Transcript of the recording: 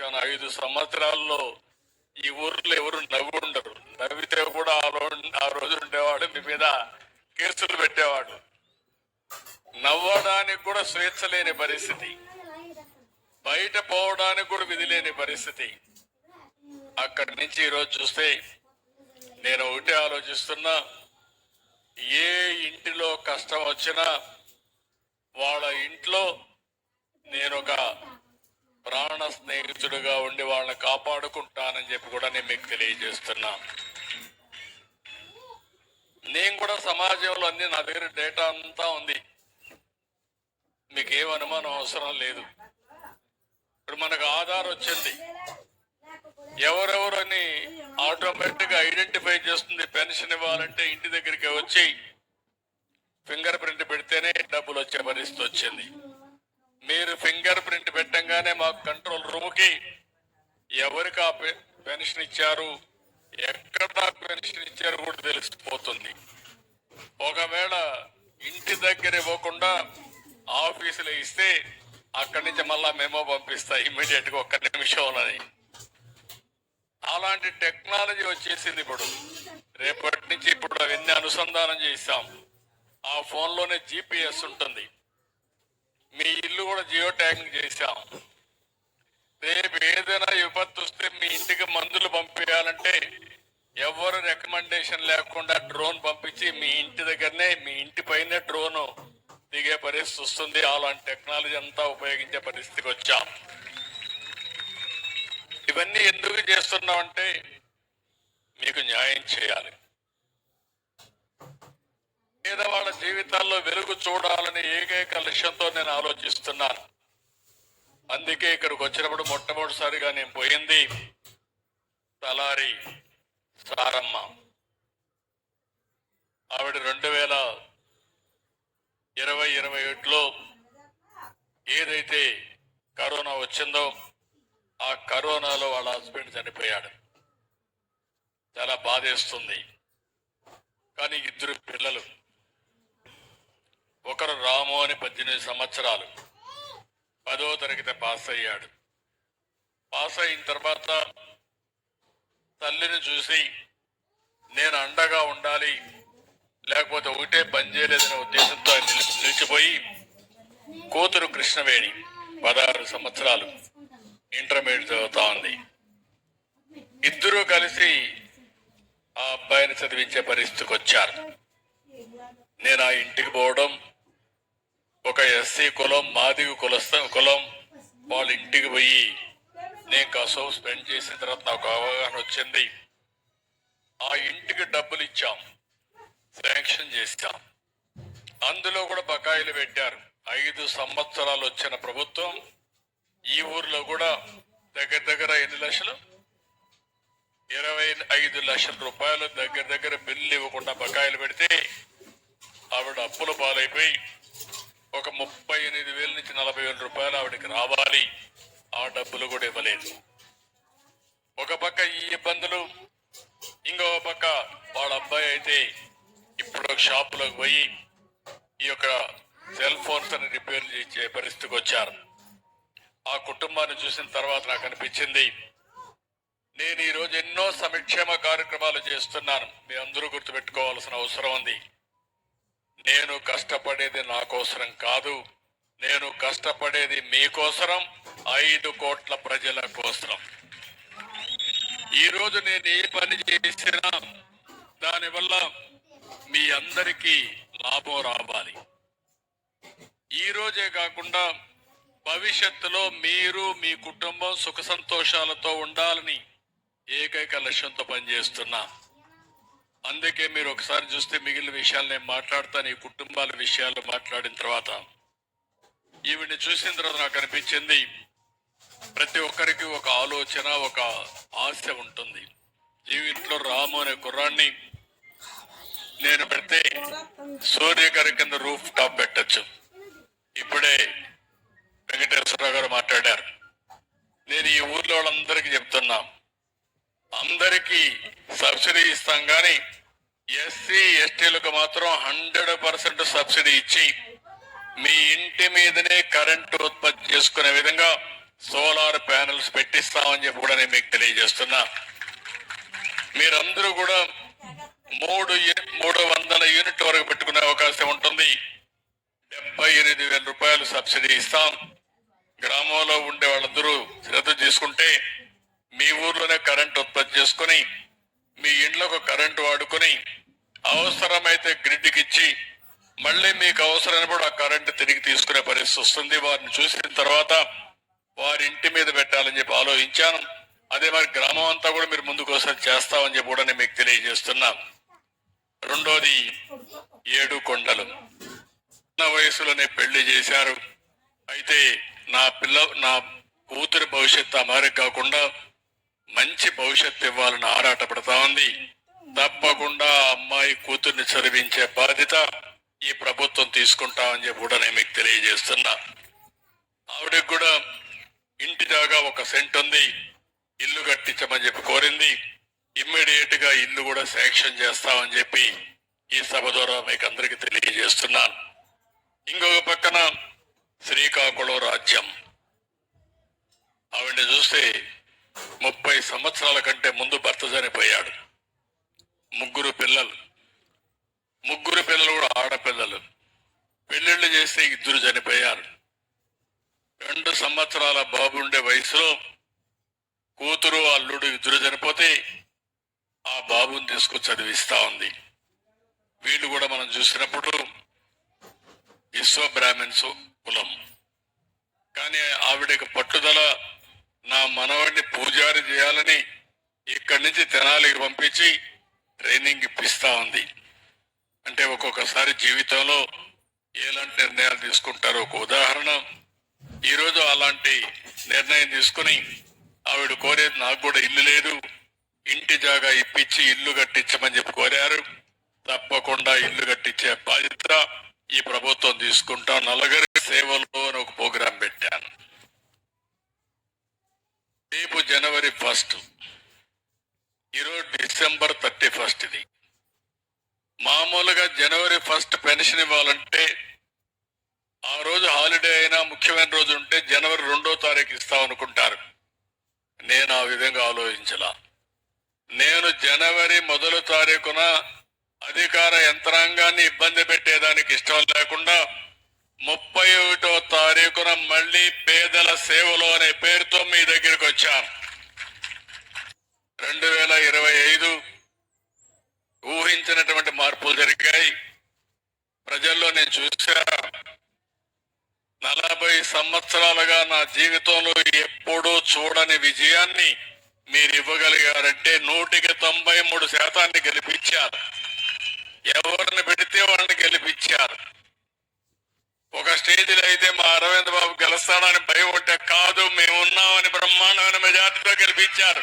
వచ్చాను. ఐదు సంవత్సరాల్లో ఈ ఊర్లో ఎవరు నవ్వు ఉండరు నవ్వితే కూడా ఆ రో- ఆ రోజు ఉండేవాడు. మీ మీద కేసులు పెట్టేవాడు. నవ్వడానికి కూడా స్వేచ్ఛ లేని పరిస్థితి. బయట పోవడానికి కూడా విధి లేని పరిస్థితి. అక్కడి నుంచి ఈరోజు చూస్తే నేను ఒకటే ఆలోచిస్తున్నా. ఏ ఇంటిలో కష్టం వచ్చినా వాళ్ళ ఇంట్లో నేను ఒక ప్రాణ స్నేహితుడుగా ఉండి వాళ్ళని కాపాడుకుంటానని చెప్పి కూడా నేను మీకు తెలియజేస్తున్నా. నేను కూడా సమాజంలో అన్ని నా దగ్గర డేటా అంతా ఉంది. మీకు ఏం అనుమానం అవసరం లేదు. ఇప్పుడు మనకు ఆధార్ వచ్చింది. ఎవరెవరని ఆటోమేటిక్గా ఐడెంటిఫై చేస్తుంది పెన్షన్ ఇవ్వాలంటే ఇంటి దగ్గరికి వచ్చి ఫింగర్ ప్రింట్ పెడితేనే డబ్బులు వచ్చే పరిస్థితి వచ్చింది. మీరు ఫింగర్ ప్రింట్ పెట్టంగానే మాకు కంట్రోల్ రూమ్కి ఎవరికి ఆ పె- పెన్షన్ ఇచ్చారు? ఎక్కడ నాకు పెన్షన్ ఇచ్చారు కూడా తెలిసిపోతుంది. ఒకవేళ ఇంటి దగ్గర ఇవ్వకుండా ఆఫీసులో ఇస్తే అక్కడి నుంచి మళ్ళా మెమో పంపిస్తా ఇమ్మీడియట్గా ఒక్క నిమిషంలోని అలాంటి టెక్నాలజీ వచ్చేసింది ఇప్పుడు. రేపటి నుంచి ఇప్పుడు అవన్నీ అనుసంధానం చేస్తాం ఆ ఫోన్లోనే జీపీఎస్ ఉంటుంది. మీ ఇల్లు కూడా జియో ట్యాగింగ్ చేశాం. రేపు ఏదైనా విపత్తు వస్తే మీ ఇంటికి మందులు పంపించాలంటే ఎవరు రికమెండేషన్ లేకుండా డ్రోన్ పంపించి మీ ఇంటి దగ్గరనే మీ ఇంటి పైనే డ్రోన్ దిగే పరిస్థితి వస్తుంది. అలాంటి టెక్నాలజీ అంతా ఉపయోగించే పరిస్థితికి వచ్చాం. ఇవన్నీ ఎందుకు చేస్తున్నామంటే మీకు న్యాయం చేయాలి. పేదవాళ్ళ జీవితాల్లో వెలుగు చూడాలని ఏకైక లక్ష్యంతో నేను ఆలోచిస్తున్నాను. అందుకే ఇక్కడికి వచ్చినప్పుడు మొట్టమొదటిసారిగా నేను పోయింది తలారి సారమ్మ. ఆవిడ రెండు వేల ఇరవై ఇరవై ఒకటిలో ఏదైతే కరోనా వచ్చిందో ఆ కరోనాలో వాళ్ళ హస్బెండ్ చనిపోయాడు. చాలా బాధేస్తుంది. కానీ ఇద్దరు పిల్లలు. ఒకరు రాము అని పద్దెనిమిది సంవత్సరాలు. పదో తరగతి పాస్ అయ్యాడు. పాస్ అయిన తర్వాత తల్లిని చూసి నేను అండగా ఉండాలి లేకపోతే ఒకటే పని చేయలేదనే ఉద్దేశంతో ఆయన నిలిచిపోయి కూతురు కృష్ణవేణి పదహారు సంవత్సరాలు ఇంటర్మీడియట్ చదువుతా ఉంది. ఇద్దరూ కలిసి ఆ అబ్బాయిని చదివించే పరిస్థితికి వచ్చారు. నేను ఆ ఇంటికి పోవడం ఒక ఎస్సీ కులం మాదిగ కులస్థ కులం వాళ్ళ ఇంటికి పోయి నేను కాసేపు స్పెండ్ చేసిన తర్వాత నాకు అవగాహన వచ్చింది. ఆ ఇంటికి డబ్బులు ఇచ్చాం. శాంక్షన్ చేశాం. అందులో కూడా బకాయిలు పెట్టారు. ఐదు సంవత్సరాలు వచ్చిన ప్రభుత్వం ఈ ఊర్లో కూడా దగ్గర దగ్గర ఎన్ని లక్షలు? ఇరవై ఐదు లక్షల రూపాయలు దగ్గర దగ్గర బిల్లు ఇవ్వకుండా బకాయిలు పెడితే ఆవిడ అప్పుల పాలైపోయి ఒక ముప్పై ఎనిమిది వేల నుంచి నలభై వేల రూపాయలు ఆవిడకి రావాలి ఆ డబ్బులు కూడా ఇవ్వలేదు ఒక పక్క ఈ ఇబ్బందులు ఇంకో పక్క వాళ్ళ అబ్బాయి ఇప్పుడు ఒక షాపులోకి పోయి ఈ యొక్క సెల్ ఫోన్స్ అని రిపేర్ చేసే పరిస్థితికి వచ్చారు. ఆ కుటుంబాన్ని చూసిన తర్వాత నాకు అనిపించింది నేను ఈరోజు ఎన్నో సంక్షేమ కార్యక్రమాలు చేస్తున్నాను. మీ అందరూ గుర్తుపెట్టుకోవాల్సిన అవసరం ఉంది. నేను కష్టపడేది నా కోసరం కాదు. నేను కష్టపడేది మీకోసరం ఐదు కోట్ల ప్రజల కోసరం. ఈ రోజు నేను ఏ పని చేసినా దానివల్ల మీ అందరికీ లాభం రావాలి. ఈ రోజే కాకుండా భవిష్యత్తులో మీరు మీ కుటుంబం సుఖ సంతోషాలతో ఉండాలని ఏకైక లక్ష్యంతో పనిచేస్తున్నా. అందుకే మీరు ఒకసారి చూస్తే మిగిలిన విషయాలు నేను మాట్లాడతాను ఈ కుటుంబాల విషయాలు మాట్లాడిన తర్వాత. ఈవిని చూసిన తర్వాత నాకు అనిపించింది ప్రతి ఒక్కరికి ఒక ఆలోచన ఒక ఆశ ఉంటుంది. జీవితంలో రాము అనే కుర్రాన్ని నేను పెడితే సూర్య గారి కింద రూఫ్ టాప్ పెట్టచ్చు. ఇప్పుడే వెంకటేశ్వరరావు గారు మాట్లాడారు. నేను ఈ ఊర్లో వాళ్ళందరికీ చెప్తున్నా. అందరికీ సబ్సిడీ ఇస్తాం కానీ ఎస్సీ ఎస్టీలకు మాత్రం హండ్రెడ్ పర్సెంట్ సబ్సిడీ ఇచ్చి మీ ఇంటి మీదనే కరెంటు ఉత్పత్తి చేసుకునే విధంగా సోలార్ ప్యానెల్స్ పెట్టిస్తామని చెప్పి కూడా నేను మీకు తెలియజేస్తున్నా. మీరందరూ కూడా మూడు మూడు వందల యూనిట్ వరకు పెట్టుకునే అవకాశం ఉంటుంది. డెబ్బై ఎనిమిది వేల రూపాయలు సబ్సిడీ ఇస్తాం. గ్రామంలో ఉండే వాళ్ళందరూ శ్రద్ధ తీసుకుంటే మీ ఊర్లోనే కరెంట్ ఉత్పత్తి చేసుకుని మీ ఇండ్లకు కరెంటు వాడుకొని అవసరమైతే గ్రిడ్కి ఇచ్చి మళ్ళీ మీకు అవసరమైనప్పుడు ఆ కరెంటు తిరిగి తీసుకునే పరిస్థితి వస్తుంది. వారిని చూసిన తర్వాత వారి ఇంటి మీద పెట్టాలని చెప్పి ఆలోచించాను. అదే మరి గ్రామం అంతా కూడా మీరు ముందుకు ఒకసారి చేస్తామని చెప్పి కూడా నేను మీకు తెలియజేస్తున్నాను. రెండోది ఏడు కొండలు. చిన్న వయసులోనే పెళ్ళి చేశారు. అయితే నా పిల్ల నా కూతురి భవిష్యత్తు అమారి కాకుండా మంచి భవిష్యత్తు ఇవ్వాలని ఆరాటపడతా ఉంది. తప్పకుండా ఆ అమ్మాయి కూతుర్ని చదివించే బాధ్యత ఈ ప్రభుత్వం తీసుకుంటామని చెప్పి కూడా నేను మీకు తెలియజేస్తున్నా. ఆవిడకి కూడా ఇంటి దాకా ఒక సెంట్ ఉంది. ఇల్లు కట్టించమని చెప్పి కోరింది. ఇమ్మీడియట్గా ఇల్లు కూడా శాంక్షన్ చేస్తామని చెప్పి ఈ సభ ద్వారా మీకు అందరికి తెలియజేస్తున్నాను. ఇంకొక పక్కన శ్రీకాకుళం రాజ్యం. ఆవిడ్ని చూస్తే ముప్పై సంవత్సరాల కంటే ముందు భర్త చనిపోయాడు. ముగ్గురు పిల్లలు. ముగ్గురు పిల్లలు కూడా ఆడపిల్లలు. పెళ్ళిళ్ళు చేస్తే ఇద్దరు చనిపోయారు. రెండు సంవత్సరాల బాబు ఉండే వయసులో కూతురు అల్లుడు ఇద్దరు చనిపోతే ఆ బాబుని తీసుకు చదివిస్తా ఉంది. వీళ్ళు కూడా మనం చూసినప్పుడు విశ్వ బ్రాహ్మిన్స్ కులం. కానీ ఆవిడకి పట్టుదల నా మనవడిని పూజారి చేయాలని ఇక్కడి నుంచి తెనాలికి పంపించి ట్రైనింగ్ ఇప్పిస్తా ఉంది. అంటే ఒక్కొక్కసారి జీవితంలో ఎలాంటి నిర్ణయాలు తీసుకుంటారో ఒక ఉదాహరణ. ఈరోజు అలాంటి నిర్ణయం తీసుకుని ఆవిడ కోరేది నాకు కూడా ఇల్లు లేదు. ఇంటి జాగా ఇప్పించి ఇల్లు కట్టించమని చెప్పి కోరారు. తప్పకుండా ఇల్లు కట్టించే బాధ్యత ఈ ప్రభుత్వం తీసుకుంటా నలుగురి సేవలో అని ఒక ప్రోగ్రాం పెట్టాను. రేపు జనవరి ఫస్ట్ ఈరోజు డిసెంబర్ థర్టీ ఫస్ట్ ఇది. మామూలుగా జనవరి ఫస్ట్ పెన్షన్ ఇవ్వాలంటే ఆ రోజు హాలిడే అయినా ముఖ్యమైన రోజు ఉంటే జనవరి రెండో తారీఖు ఇస్తాం అనుకుంటారు నేను ఆ విధంగా ఆలోచించలా. నేను జనవరి మొదలు తారీఖున అధికార యంత్రాంగాన్ని ఇబ్బంది పెట్టేదానికి ఇష్టం లేకుండా ముప్పై ఒకటో తారీఖున మళ్ళీ పేదల సేవలు అనే పేరుతో మీ దగ్గరికి వచ్చాను. రెండు వేల ఇరవై ఐదు ఊహించినటువంటి మార్పులు జరిగాయి. ప్రజల్లో నేను చూసా నలభై సంవత్సరాలుగా నా జీవితంలో ఎప్పుడూ చూడని విజయాన్ని మీరు ఇవ్వగలిగారంటే నూటికి తొంభై మూడు శాతాన్ని గెలిపించారు. ఎవరిని పెడితే వాళ్ళని గెలిపించారు. ఒక స్టేజ్లో అయితే మా అరవింద్ బాబు గెలుస్తాడని భయం ఉంటే కాదు మేము ఉన్నామని బ్రహ్మాండమైన మెజార్టీతో గెలిపించారు.